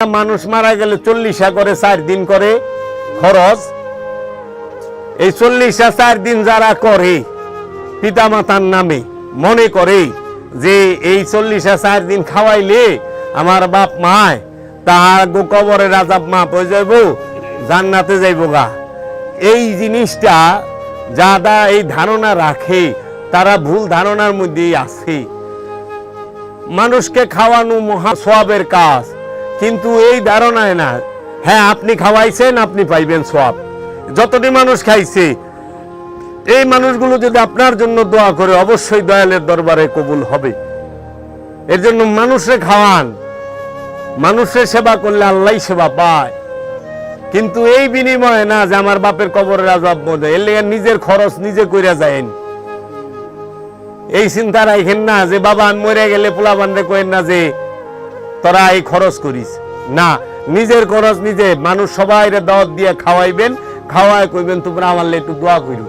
মানুষ মারা গেলে চল্লিশা করে চার দিন করে খরচ। এই চল্লিশা চার দিন যারা করে, পিতামাতার নামে মনে করে যে এই চল্লিশা চার দিন খাওয়াইলে আমার বাপ মায়, তাহার কবরে রাজাব মা হয়ে যাইব, জান্নাতে যাইব গা। এই জিনিসটা যারা এই ধারণা রাখে, তারা ভুল ধারণার মধ্যেই আছে। মানুষকে খাওয়ানো মহা সোয়াবের কাজ। কিন্তু এই ধারণায় না। হ্যাঁ আপনি খাওয়াইছেন, আপনি পাইবেন সব যতটি মানুষ খাইছে, এই মানুষগুলো যদি আপনার জন্য দোয়া করে, অবশ্যই দয়ালের দরবারে কবুল হবে। এর জন্য মানুষে খাওয়ান। মানুষের সেবা করলে আল্লাহ সেবা পায়। কিন্তু এই বিনিময়ে না যে আমার বাপের কবরের আজাব মধ্যে এর নিজের খরচ নিজে কইরা যায়েন এই চিন্তা রাখেন না যে, বাবা, মরে গেলে পোলা বান্ধে কইেন না যে তোরা এই খরচ করিস। না, নিজের খরচ নিজে। মানুষ সবাই দাওয়াত দিয়ে খাওয়াইবেন, খাওয়ায় কইবেন, তোমরা আমার একটু দোয়া করু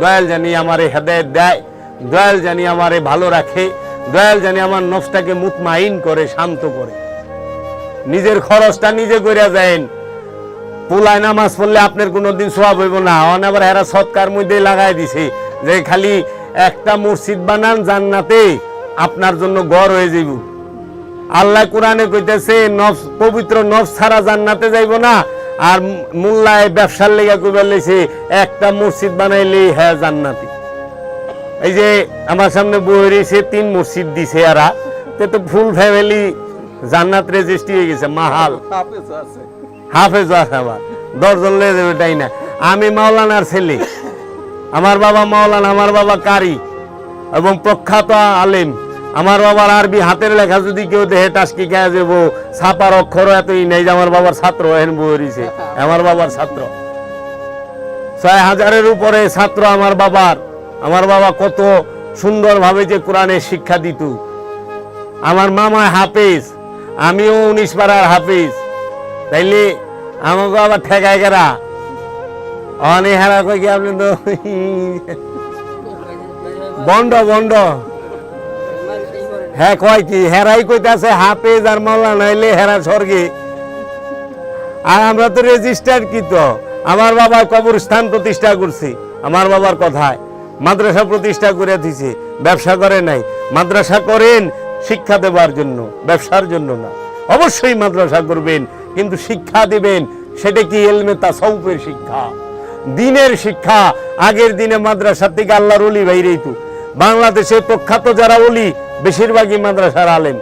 দয়াল জানি আমারে হেদায়ত দেয়, দয়াল জানি আমারে ভালো রাখে, দয়াল জানি আমার নফসটাকে মুতমাইন করে, শান্ত করে। নিজের খরচটা নিজে কইরা যায়েন পুলায় নামাজ পড়লে আপনার কোনোদিন সোয়াব হইব না। অন আবার হেরা সৎকার মধ্যে লাগাই দিছে যে খালি একটা মসজিদ বানান জান্নাতে আপনার জন্য গড় হয়ে যাইব। আল্লাহ কোরআনে কইতেছে, নফস, পবিত্র নফস ছাড়া জান্নাতে যাইব না। আর মোল্লায় ব্যবসার লেগে কইবার লইছে একটা মসজিদ বানাইলেই হ্যাঁ জান্নাতি। এই যে আমার সামনে বই রয়েছে, তিন মসজিদ দিছে এরা। তে তো ফুল ফ্যামিলি জান্নাত রেজিস্ট্রি হয়ে গেছে, মাহাল। হাফেজ আছে আবার, দশজন লেগে যাবে, তাই না? আমি মাওলানার ছেলে। আমার বাবা মাওলানা, আমার বাবা কারি এবং প্রখ্যাত আলেম। আমার বাবার আরবি হাতের লেখা যদি কেউ দেহে টাস্কি খেয়ে যাব, ছাপার অক্ষর এতই নেই যে আমার বাবার ছাত্র হেন বইছে আমার বাবার ছাত্র। ছয় হাজারের উপরে ছাত্র আমার বাবার। আমার বাবা কত সুন্দরভাবে যে কোরআনের শিক্ষা দিত। আমার মামা হাফেজ, আমিও উনিশ পাড়ার হাফেজ। তাইলে আমাকে আবার ঠেকায় গেরা অনেক হেরা কই আপনি তো বন্ড বন্ড। হ্যাঁ কয় কি? হেরাই কইতাছে, হাফেজ আর মাওলা নাইলে হেরা স্বর্গে। আর আমরা তো রেজিস্টার কি তো? আমার বাবা কবরস্থান প্রতিষ্ঠা করছে। আমার বাবার কথায়। মাদ্রাসা প্রতিষ্ঠা করে দিছে। ব্যবসা করে নাই। মাদ্রাসা করেন শিক্ষা দেবার জন্য। ব্যবসার জন্য না। অবশ্যই মাদ্রাসা করবেন, কিন্তু শিক্ষা দিবেন, সেটা কি এলমে তাসাউফের শিক্ষা? দিনের শিক্ষা। আগের দিনে মাদ্রাসা থেকে আল্লাহর অলি বাইরেই তো। বাংলাদেশে প্রখ্যাত যারা অলি বেশিরভাগই মাদ্রাসার আলেম।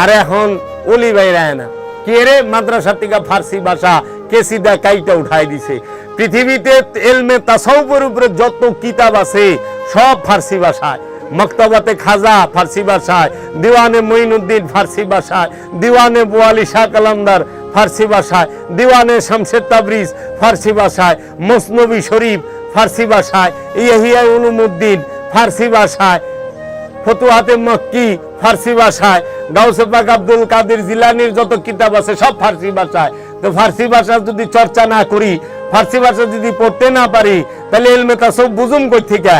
আর এখন অলি বাইরায় না। কে রে? মাদ্রাসা থেকে ফার্সি ভাষা কেসিদা কাইটা উঠাই দিছে। পৃথিবীতে এলমে তাসাউফের উপরে যত কিতাব আছে, সব ফার্সি ভাষায়। মক্তবাতে খাজা ফার্সি ভাষায়, দিওয়ানে মঈনুদ্দিন ফার্সি ভাষায়, দিওয়ানে বোয়ালি শাহ কালামদার ফার্সি ভাষায়, দিওয়ানে শামশেদ তাবরিজ ফার্সি ভাষায়, মসনবী শরীফ ফার্সি ভাষায়, ইয়াহিয়া উলুমুদ্দিন ফার্সি ভাষায়। ফতুহাতে মক্কি, ফার্সি ভাষায়। গাউসে পাক আব্দুল কাদের জিলানির যত কিতাব আছে সব ফার্সি ভাষায়। তো ফার্সি ভাষা যদি চর্চা না করি, ফার্সি ভাষা যদি পড়তে না পারি, তাহলে এলমে তা সব বুঝুম কই থেকে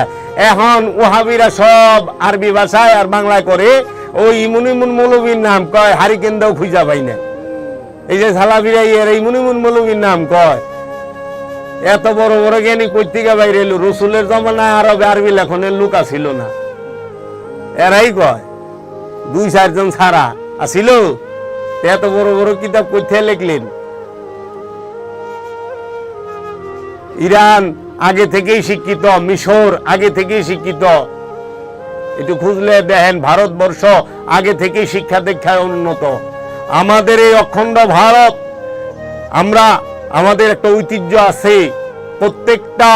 এখন ওহাবিরা সব আরবি ভাষায় আর বাংলায় করে, ওই ইমুন ইমুন মৌলবীর নাম কয় হারিকেন দাও খুঁজা পাই না। এই যে সালাবিরা এর ইমুন ইমুন মৌলবীর নাম কয় এত বড় বড় জ্ঞানী কই থেকে বাইরে এলো। রসুলের জমানায় আরবে আরবি লেখনের লোক ছিল না। এরাই কয়, দুই চারজন ছাড়া আসিল? এত বড় বড় কিতাব কোথায় লিখলেন? ইরান আগে থেকেই শিক্ষিত, মিশর আগে থেকেই শিক্ষিত। একটু খুঁজলে দেখেন, ভারতবর্ষ আগে থেকেই শিক্ষা দীক্ষায় উন্নত। আমাদের এই অখণ্ড ভারত, আমরা আমাদের একটা ঐতিহ্য আছে। প্রত্যেকটা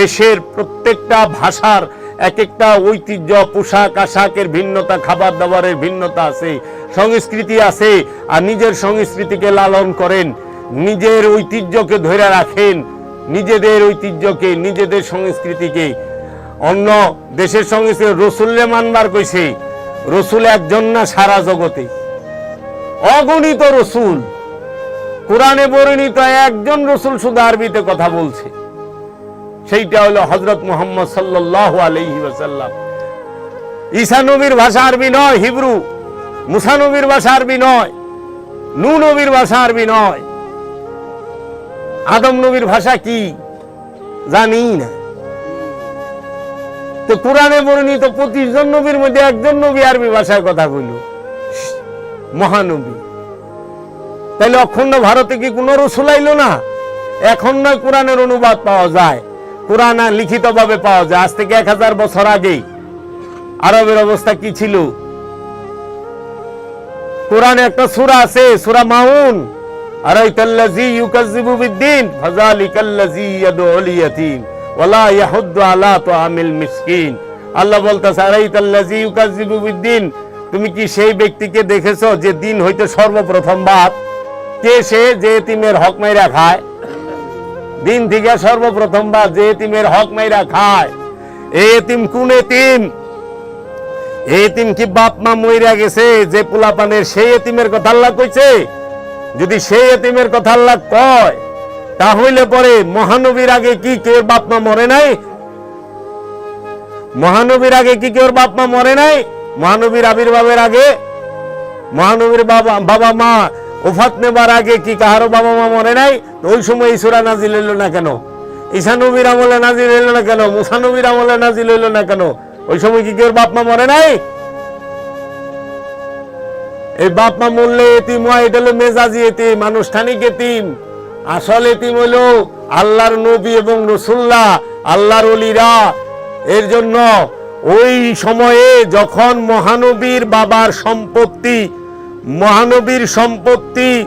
দেশের প্রত্যেকটা ভাষার এক একটা ঐতিহ্য, পোশাক, আশাকের ভিন্নতা, খাবার দাবারের ভিন্নতা আছে, সংস্কৃতি আছে, আর নিজের সংস্কৃতিকে লালন করেন, নিজের ঐতিহ্যকে ধরে রাখেন, নিজেদের ঐতিহ্যকে, নিজেদের সংস্কৃতিকে। অন্য দেশের সংস্কৃতি রসুল্লে মানবার কইছে, রসুল একজন না সারা জগতে। অগণিত রসুল। কোরআনে বর্ণিত একজন রসুল শুধু আরবিতে কথা বলছে। সেইটা হলো হজরত মোহাম্মদ সাল্লাহ আলহি ঈসা নবীর ভাষা আরবি নয়, হিব্রু। মুসা নবীর ভাষা আরবি নয়, নু নবীর ভাষা আরবি নয়। আদম নবীর ভাষা কি? জানি না। তো কোরআনে বর্ণিত পঁচিশ জন নবীর মধ্যে একজন নবী আরবি ভাষায় কথা কইল মহানবী। তাইলে অখণ্ড ভারতে কি কোনো রসুল আইলো না? এখন নয় কোরআনের অনুবাদ পাওয়া যায়, কোরআন লিখিত ভাবে পাওয়া যায়। আজ থেকে এক হাজার বছর আগেই আরবের অবস্থা কি ছিল? কোরআনে একটা সূরা আছে, সূরা মাউন। ইউকাযযিবু বিদ্দীন ইয়াদউল ইয়াতীম ইয়াহুদ্দু আলা তুআমিল মিসকিন। আল্লাহ বলতেছে ইউকাযযিবু বিদ্দীন, তুমি কি সেই ব্যক্তিকে দেখেছ যে দিন হইতে সর্বপ্রথম বাদ? কে যে এতিমের হক মাইরা খায়। দিন থেকে সর্বপ্রথম বাদ যে এতিমের হক মাইরা খায় এই এতিম কোন এই এতিম কি বাপ মা মইরা গেছে? যে পোলাপানের সেই এতিমের কথা আল্লাহ কইছে? যদি সেই এতিমের কথা আল্লাহ কয় তাহলে পরে মহানবীর আগে কি কেউ বাপ মা মরে নাই? মহানবীর আগে কি কেউ বাপ মা মরে নাই? মহানবীর আবির্ভাবের আগে? মহানবীর বাবা বাবা মা ওফাত নেবার আগে কি কাহারো বাবা মা মরে নাই? ওই সময় এই সূরা নাজিল হইল না কেন? ঈসা নবীর আমলে নাজিল হইল না কেন? মুসা নবীর আমলে নাজিল হইল না কেন? ওই সময় কি কেউ বাপ মা মরে নাই? এই বাপ মা মরলে এতিম হয় এটা হলো মেজাজি এতিম, আনুষ্ঠানিক এতিম। আসল এতিম হলো আল্লাহর নবী এবং রসুল্লাহ আল্লাহর অলিরা এর জন্য ওই সময়ে যখন মহানবীর বাবার সম্পত্তি মহানবীর সম্পত্তি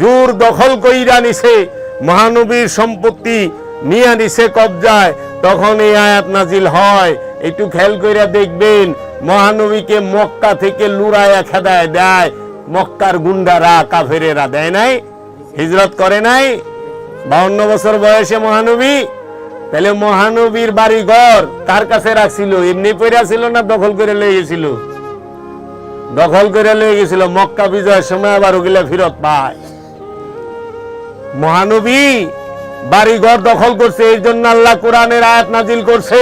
জোর দখল কইরা নিছে। মহানবীর সম্পত্তি নিয়ে নিছে কবজায়। তখন এই আয়াত নাজিল হয়। একটু খেল কইরা দেখবেন, মহানবীকে মক্কা থেকে লুরায়া খেদায় দেয়। মক্কার গুন্ডারা কাফেরেরা দেয় নাই, হিজরত করে নাই। বাউন্ন বছর বয়সে মহানবী, তাহলে মহানবীর বাড়ি ঘর কার কাছে রাখছিল? এমনি পড়া ছিল না দখল করে লয়ে গেছিল? দখল করে লয়ে গেছিল মক্কা বিজয়ের সময়, আবার ওগুলা ফেরত পায়। মহানবী বাড়ি ঘর দখল করছে, এই জন্য আল্লাহ কোরআনের আয়াত নাজিল করছে,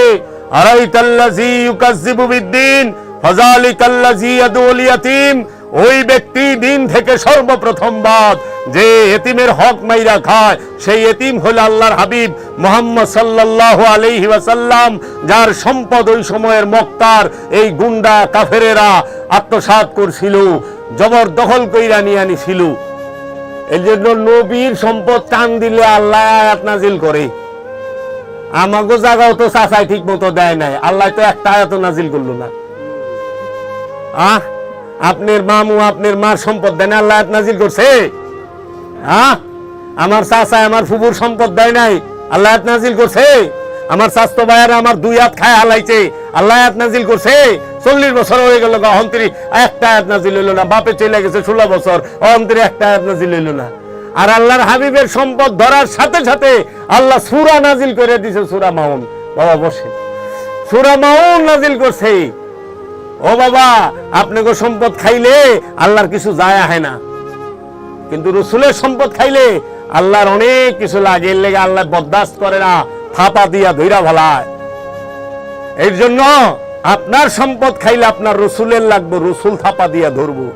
আরাইতাল্লাযী ইউকাযযিবু বিদ্দিন, ফাযালিকাল্লাযী ইয়াদুল ইয়াতীম ওই ব্যক্তি দিন থেকে সর্বপ্রথম বাদ। যে এতিমের হক মাইরা খায়, সেই এতিম হল আল্লাহর হাবিব মোহাম্মদ সাল্লাল্লাহু আলাইহি ওয়াসাল্লাম, যার সম্পদ ওই সময়ের মক্কার এই গুন্ডা কাফেরেরা আত্মসাৎ করছিল, জবরদখল কইরা নিয়ে আনিছিল। এই জন্য নবীর সম্পদ টান দিলে আল্লাহ আয়াত নাজিল করে। আমাকে জায়গাও তো চাচাই ঠিক মতো দেয় নাই, আল্লাহ তো একটা আয়াত নাজিল করল না। আহ! আপনার মামু, আপনার মার সম্পদ দেয় না, আল্লাহ নাজিল করছে। হ্যাঁ? আমার চাচা, আমার ফুবুর সম্পদ দেয় নাই, আল্লাহ নাজিল করছে। আমার স্বাস্থ্য ভাইয়ারা আমার দুই হাত খায় হালাইছে, আল্লাহ নাজিল করছে। চল্লিশ বছর হয়ে গেল অহন্তরি একটা আয়াত নাজিল হইল না, বাপে চলে গেছে ষোলো বছর, অহন্তরি একটা আয়াত নাজিল হইল না। আর আল্লাহর হাবিবের সম্পদ ধরার সাথে সাথে আল্লাহ সুরা নাজিল করে দিছে, সুরা মাউন। বাবা বসে সুরা মাউন নাজিল করছে। ও বাবা, আপনাকে সম্পদ খাইলে আল্লাহর কিছু যায় আহে না। কিন্তু রসুলের সম্পদ খাইলে আল্লাহর অনেক কিছু লাগে লেগে আল্লাহ বরদাস্ত করে না থাপা দিয়া ধৈরা ভালায় এর জন্য আপনার সম্পদ খাইলে আপনার রসুলের লাগবে, রসুল থাপা দিয়া ধরবো।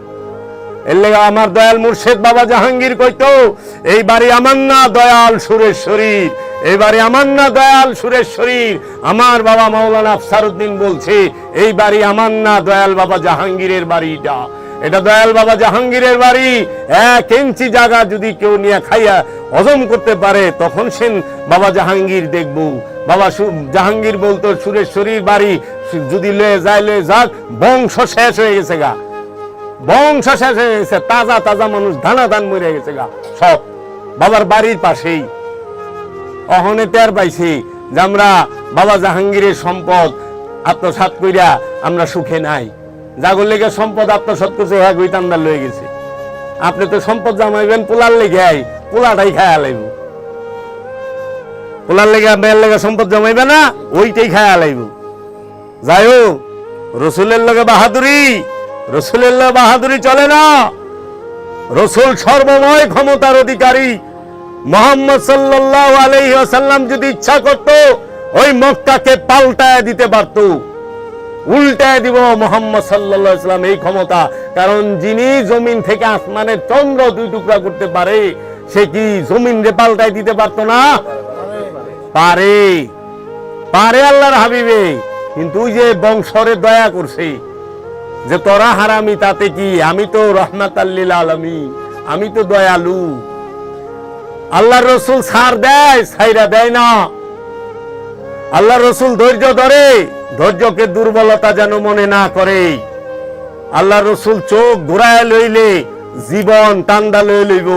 এর আমার দয়াল মুর্শেদ বাবা জাহাঙ্গীর কইতো এই বাড়ি আমার না দয়াল এই বাড়ি আমার না দয়াল আমার বাবা মাওলানা আফসারউদ্দিন বলছে এই বাড়ি আমার না দয়াল বাবা জাহাঙ্গীরের বাড়িটা। এটা দয়াল বাবা জাহাঙ্গীরের বাড়ি। এক ইঞ্চি জায়গা যদি কেউ নিয়ে খাইয়া হজম করতে পারে, তখন সেন বাবা জাহাঙ্গীর দেখব। বাবা জাহাঙ্গীর বলতো, সুরেশ্বরীর বাড়ি, যদি লয়ে যায়, লয়ে যাক, বংশ শেষ হয়ে গেছে গা। বংশ শেষ হয়ে গেছে তাজা তাজা মানুষ ধানা ধান মরে গেছে গা। সব বাবার বাড়ির পাশেই। অহনে টের পাইছি যে আমরা বাবা জাহাঙ্গীরের সম্পদ আত্মসাৎ কইরা আমরা সুখে নাই। জাগর লেগে সম্পদ আত্মসাৎ করছে হ্যাঁ গুইতান্দার লয়ে গেছে। আপনি তো সম্পদ জামাইবেন, পোলার লেগে আই, পোলাটাই খায়া লাইব। পোলার লেগে মেয়ের লেগে সম্পদ জমাইবে না, ওইটাই খায়া লাইব। যাই হোক, রসুলের লগে বাহাদুরি। রসুলের লগে বাহাদুরি চলে না। রসুল সর্বময় ক্ষমতার অধিকারী। মোহাম্মদ সাল্লাহ আলহি আসাল্লাম যদি ইচ্ছা করত, ওই মক্কাকে পাল্টায় দিতে পারত। উল্টায় দিব মোহাম্মদ সাল্লাম এই ক্ষমতা। কারণ যিনি জমিন থেকে আসমানের চন্দ্র দুই টুকরা করতে পারে, সে কি জমিন রে পাল্টাই দিতে পারতো না? পারে। পারে আল্লাহর হাবিবে। কিন্তু ওই যে বংশরে দয়া করছে যে তোরা হারামি, তাতে কি? আমি তো রহমাত আলমী আমি তো দয়ালু। আল্লাহ রসুল সার দেয় সাইরা দেয় না। আল্লাহ রসুল ধৈর্য ধরে, ধৈর্যকে দুর্বলতা যেন মনে না করে। আল্লাহ রসুল চোখ ঘুরায় লইলে জীবন টান্দা লই লইব।